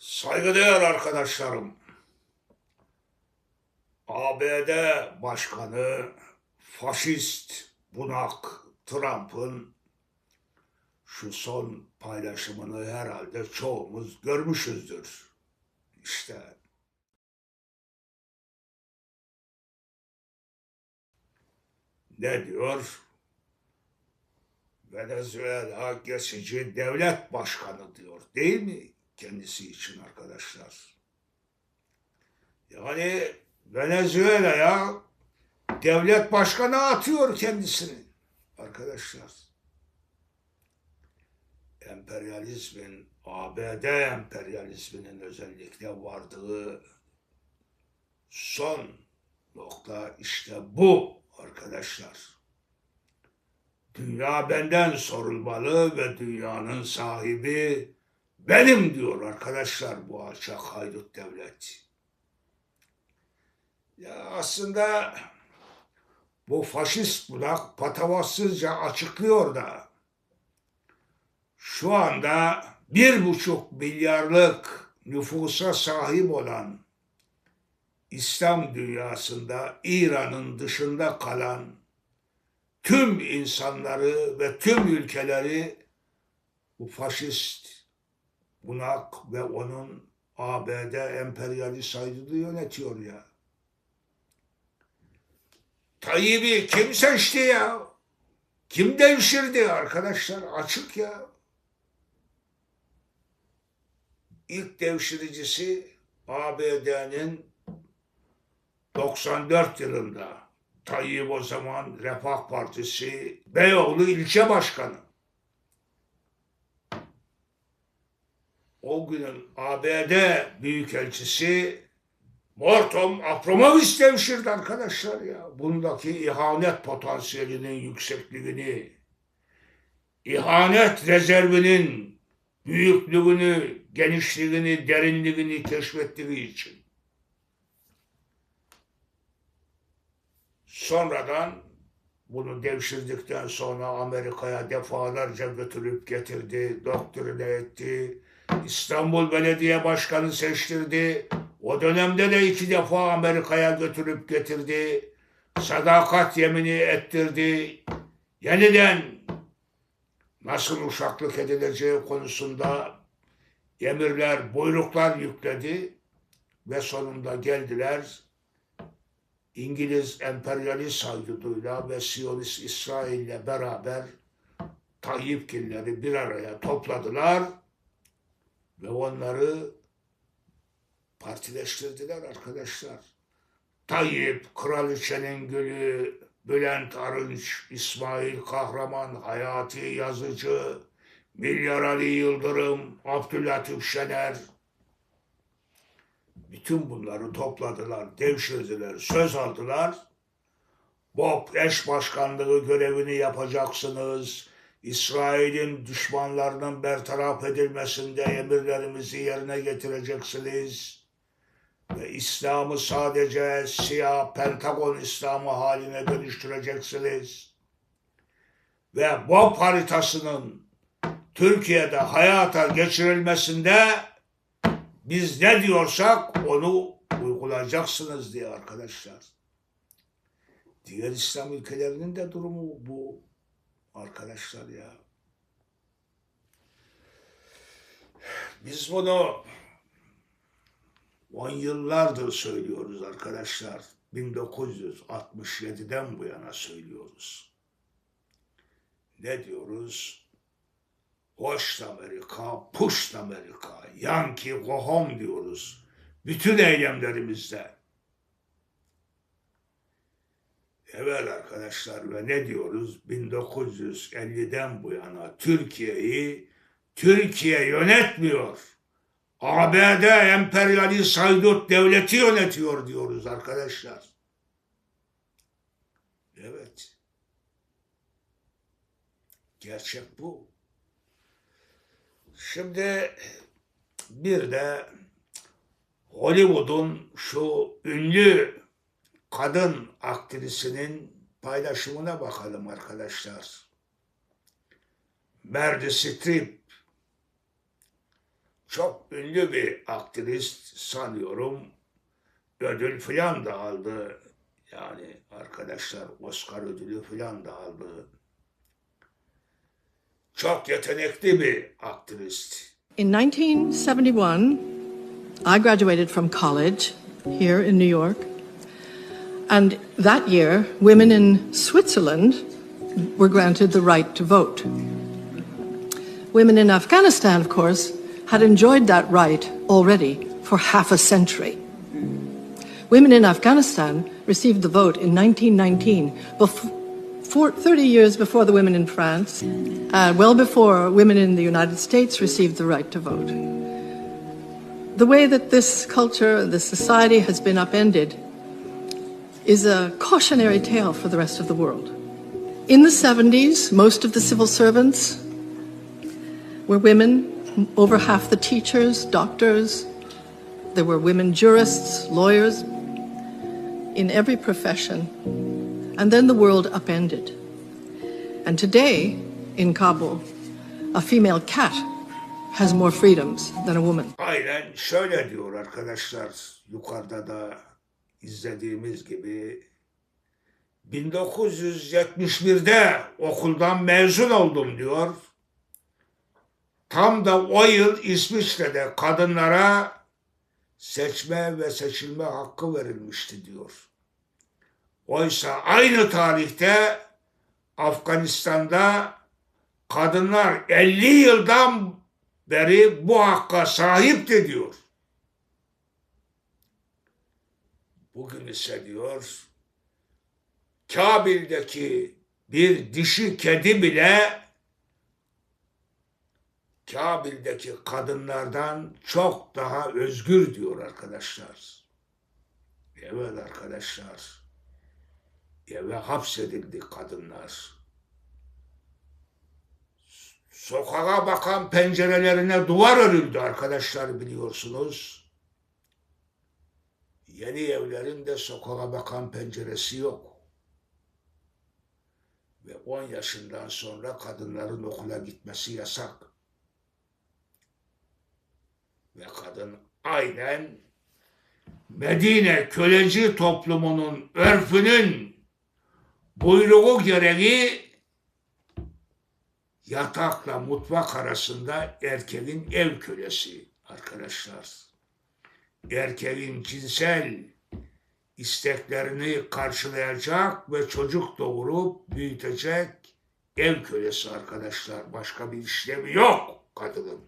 Saygıdeğer arkadaşlarım, ABD Başkanı faşist bunak Trump'ın şu son paylaşımını herhalde çoğumuz görmüşüzdür. İşte ne diyor? Venezuela geçici devlet başkanı diyor değil mi kendisi için arkadaşlar? Yani Venezuela'ya devlet başkanı atıyor kendisini arkadaşlar. Emperyalizmin, ABD emperyalizminin özellikle vardığı son nokta işte bu arkadaşlar. Dünya benden sorulmalı ve dünyanın sahibi benim diyor arkadaşlar bu alçak haydut devlet. Ya aslında bu faşist budak patavatsızca açıklıyor da şu anda bir buçuk milyarlık nüfusa sahip olan İslam dünyasında İran'ın dışında kalan tüm insanları ve tüm ülkeleri bu faşist bunak ve onun ABD emperyalist ayrılığı yönetiyor ya. Tayyip'i kim seçti ya? Kim devşirdi arkadaşlar? Açık ya. İlk devşiricisi ABD'nin 94 yılında Tayyip o zaman Refah Partisi Beyoğlu ilçe başkanı. O günün ABD Büyükelçisi Morton Abramovich devşirdi arkadaşlar ya. Bundaki ihanet potansiyelinin yüksekliğini, ihanet rezervinin büyüklüğünü, genişliğini, derinliğini keşfettiği için. Sonradan bunu devşirdikten sonra Amerika'ya defalarca götürüp getirdi, doktrine etti. İstanbul Belediye Başkanı seçtirdi. O dönemde de iki defa Amerika'ya götürüp getirdi. Sadakat yemini ettirdi. Yeniden nasıl uşaklık edileceği konusunda emirler, buyruklar yükledi ve sonunda geldiler İngiliz emperyalist haydutuyla ve Siyonist İsrail'le beraber Tayyipgilleri bir araya topladılar ve onları partileştirdiler arkadaşlar. Tayyip, Kraliçenin Gülü, Bülent Arınç, İsmail Kahraman, Hayati Yazıcı, Milyar Ali Yıldırım, Abdülatif Şener, bütün bunları topladılar, devşirdiler, söz aldılar. Bob eş başkanlığı görevini yapacaksınız. İsrail'in düşmanlarının bertaraf edilmesinde emirlerimizi yerine getireceksiniz. Ve İslam'ı sadece siyah Pentagon İslam'ı haline dönüştüreceksiniz. Ve Bob haritasının Türkiye'de hayata geçirilmesinde biz ne diyorsak onu uygulayacaksınız diye arkadaşlar. Diğer İslam ülkelerinin de durumu bu arkadaşlar ya. Biz bunu on yıllardır söylüyoruz arkadaşlar. 1967'den bu yana söylüyoruz. Ne diyoruz? Hoş Amerika, push Amerika, Yankee, go home diyoruz. Bütün eylemlerimizde. Evet arkadaşlar ve ne diyoruz? 1950'den bu yana Türkiye'yi Türkiye yönetmiyor. ABD emperyalist haydut devleti yönetiyor diyoruz arkadaşlar. Evet. Gerçek bu. Şimdi bir de Hollywood'un şu ünlü kadın aktrisinin paylaşımına bakalım arkadaşlar. Meryl Streep çok ünlü bir aktrist sanıyorum. Ödül filan da aldı. Yani arkadaşlar Oscar ödülü filan da aldı. Çok yetenekli bir aktrist. In 1971, I graduated from college here in New York. And that year, women in Switzerland were granted the right to vote. Women in Afghanistan, of course, had enjoyed that right already for half a century. Women in Afghanistan received the vote in 1919, bef- for 30 years before the women in France, uh, well before women in the United States received the right to vote. The way that this culture, this society has been upended is a cautionary tale for the rest of the world. In the 70s, most of the civil servants were women, over half the teachers, doctors, there were women jurists, lawyers, in every profession. And then the world upended. And today, in Kabul, a female cat has more freedoms than a woman. Aynen şöyle diyor arkadaşlar. Yukarıda da izlediğimiz gibi 1971'de okuldan mezun oldum diyor. Tam da o yıl İsviçre'de kadınlara seçme ve seçilme hakkı verilmişti diyor. Oysa aynı tarihte Afganistan'da kadınlar 50 yıldan beri bu hakka sahipti diyor. Bugün ise diyor Kabil'deki bir dişi kedi bile Kabil'deki kadınlardan çok daha özgür diyor arkadaşlar. Evet arkadaşlar. Eve hapsedildi kadınlar. Sokağa bakan pencerelerine duvar örüldü arkadaşlar biliyorsunuz. Yeni evlerin de sokağa bakan penceresi yok. Ve 10 yaşından sonra kadınların okula gitmesi yasak. Ve kadın aynen Medine köleci toplumunun örfünün buyruğu gereği yatakla mutfak arasında erkeğin ev kölesi arkadaşlar. Erkeğin cinsel isteklerini karşılayacak ve çocuk doğurup büyütecek ev kölesi arkadaşlar. Başka bir işlemi yok kadının.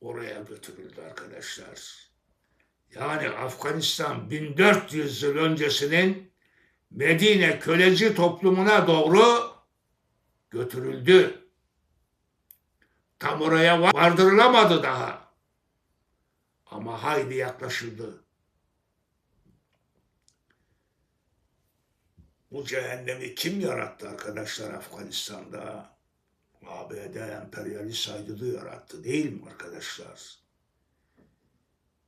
Oraya götürüldü arkadaşlar. Yani Afganistan 1400 yıl öncesinin Medine köleci toplumuna doğru götürüldü. Tam oraya vardırılamadı daha. Ama hayli yaklaşıldı. Bu cehennemi kim yarattı arkadaşlar Afganistan'da? ABD emperyalist aydını yarattı değil mi arkadaşlar?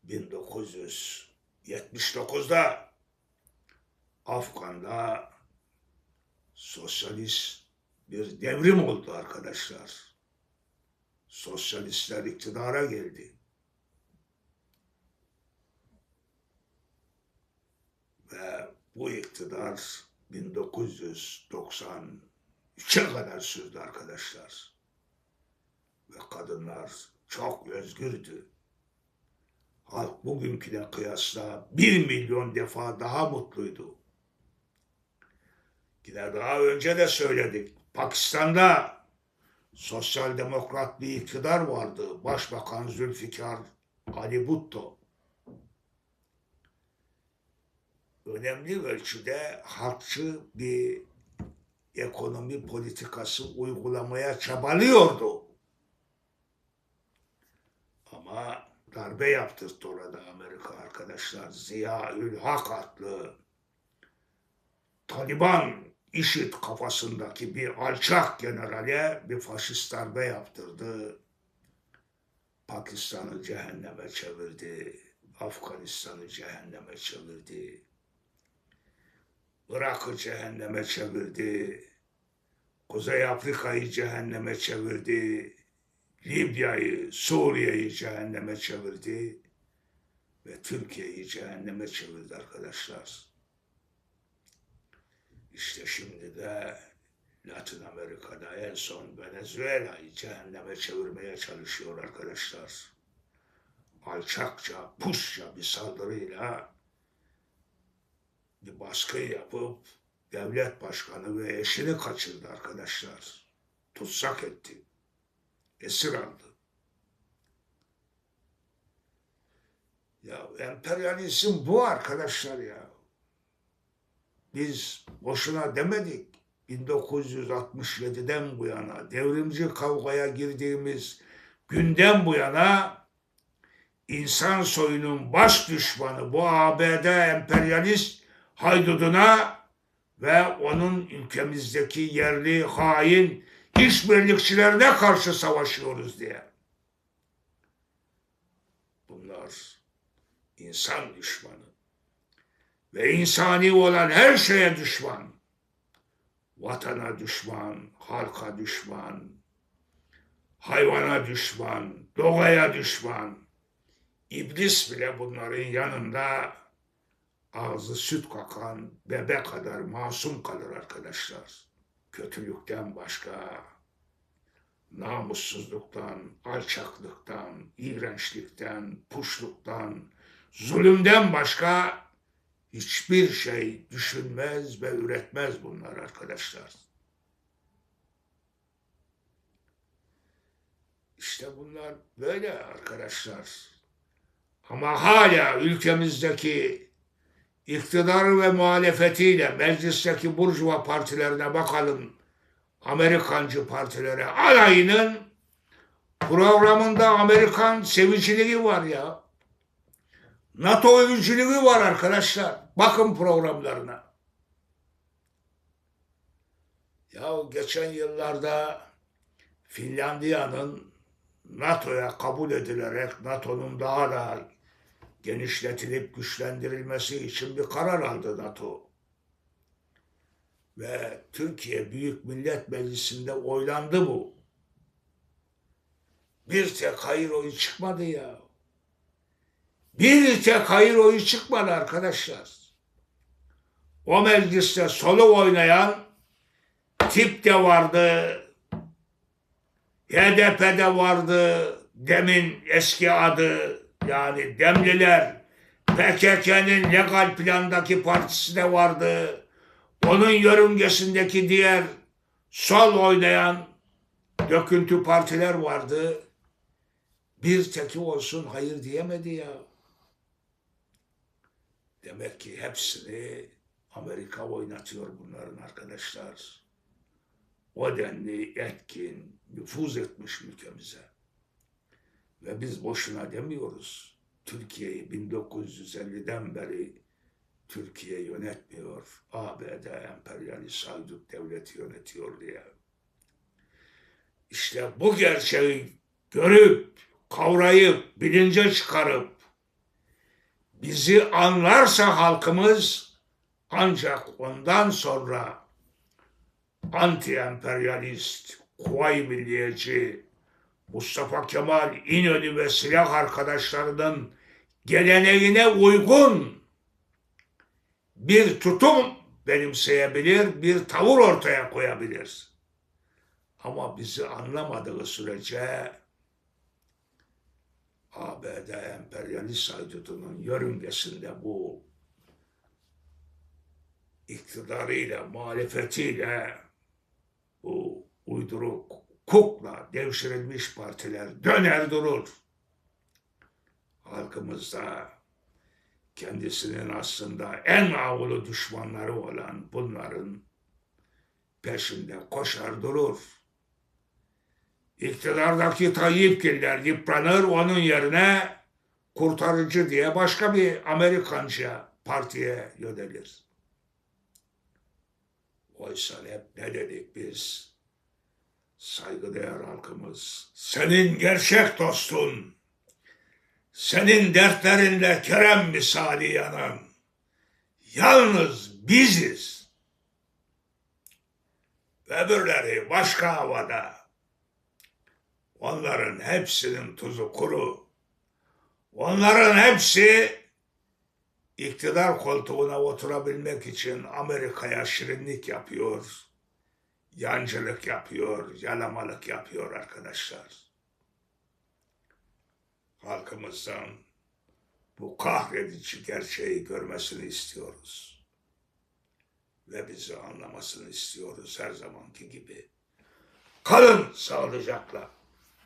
1979'da Afgan'da sosyalist bir devrim oldu arkadaşlar. Sosyalistler iktidara geldi. Ve bu iktidar 1993'e kadar sürdü arkadaşlar. Ve kadınlar çok özgürdü. Halk bugünküne kıyasla bir milyon defa daha mutluydu. Yine daha önce de söyledik. Pakistan'da sosyal demokrat bir iktidar vardı. Başbakan Zülfikar Ali Bhutto. Önemli ölçüde halkçı bir ekonomi politikası uygulamaya çabalıyordu. Ama darbe yaptırdı orada Amerika arkadaşlar. Ziya Ül Hak adlı Taliban IŞİD kafasındaki bir alçak generale bir faşist darbe yaptırdı. Pakistan'ı cehenneme çevirdi. Afganistan'ı cehenneme çevirdi. Irak'ı cehenneme çevirdi. Kuzey Afrika'yı cehenneme çevirdi. Libya'yı, Suriye'yi cehenneme çevirdi ve Türkiye'yi cehenneme çevirdi arkadaşlar. İşte şimdi de Latin Amerika'da en son Venezuela'yı cehenneme çevirmeye çalışıyor arkadaşlar. Alçakça, pusça bir saldırıyla bir baskı yapıp devlet başkanı ve eşini kaçırdı arkadaşlar. Tutsak etti. Esir aldı. Ya emperyalizm bu arkadaşlar ya. Biz boşuna demedik. 1967'den bu yana devrimci kavgaya girdiğimiz günden bu yana insan soyunun baş düşmanı bu ABD emperyalist hayduduna ve onun ülkemizdeki yerli hain işbirlikçilerine karşı savaşıyoruz diye. Bunlar insan düşmanı ve insani olan her şeye düşman. Vatana düşman, halka düşman, hayvana düşman, doğaya düşman. İblis bile bunların yanında ağzı süt kakan bebe kadar masum kalır arkadaşlar. Kötülükten başka, namussuzluktan, alçaklıktan, iğrençlikten, puşluktan, zulümden başka hiçbir şey düşünmez ve üretmez bunlar arkadaşlar. İşte bunlar böyle arkadaşlar. Ama hala ülkemizdeki iktidar ve muhalefetiyle meclisteki burjuva partilerine bakalım. Amerikancı partilere alayının programında Amerikan seviciliği var ya. NATO övücülüğü var arkadaşlar. Bakın programlarına. Ya geçen yıllarda Finlandiya'nın NATO'ya kabul edilerek NATO'nun daha da genişletilip güçlendirilmesi için bir karar aldı NATO. Ve Türkiye Büyük Millet Meclisi'nde oylandı bu. Bir tek hayır oyu çıkmadı ya. Bir tek hayır oyu çıkmadı arkadaşlar. O mecliste solo oynayan tip de vardı, HDP'de vardı, demin eski adı yani Demliler, PKK'nın legal plandaki partisi de vardı. Onun yörüngesindeki diğer sol oynayan döküntü partiler vardı. Bir teki olsun hayır diyemedi ya. Demek ki hepsini Amerika oynatıyor bunların arkadaşlar. O denli etkin, nüfuz etmiş ülkemize. Ve biz boşuna demiyoruz. Türkiye'yi 1950'den beri Türkiye yönetmiyor. ABD emperyalist haydut devleti yönetiyor diye. İşte bu gerçeği görüp, kavrayıp, bilince çıkarıp bizi anlarsa halkımız ancak ondan sonra anti-emperyalist, kuvayi milliyetçi, Mustafa Kemal İnönü ve silah arkadaşlarının geleneğine uygun bir tutum benimseyebilir, bir tavır ortaya koyabilir. Ama bizi anlamadığı sürece ABD emperyalist haydutunun yörüngesinde bu iktidarıyla, muhalefetiyle bu uyduruk, kukla devşirilmiş partiler döner durur. Halkımızda kendisinin aslında en avulu düşmanları olan bunların peşinde koşar durur. İktidardaki Tayyipgiller yıpranır, onun yerine kurtarıcı diye başka bir Amerikanca partiye yönelir. Oysa hep ne dedik biz? Saygıdeğer halkımız, senin gerçek dostun, senin dertlerinde Kerem misali yanan, yalnız biziz. Öbürleri başka havada. Onların hepsinin tuzu kuru. Onların hepsi iktidar koltuğuna oturabilmek için Amerika'ya şirinlik yapıyor. Yancılık yapıyor, yalamalık yapıyor arkadaşlar. Halkımızdan bu kahredici gerçeği görmesini istiyoruz. Ve bizi anlamasını istiyoruz her zamanki gibi. Kalın sağlıcakla.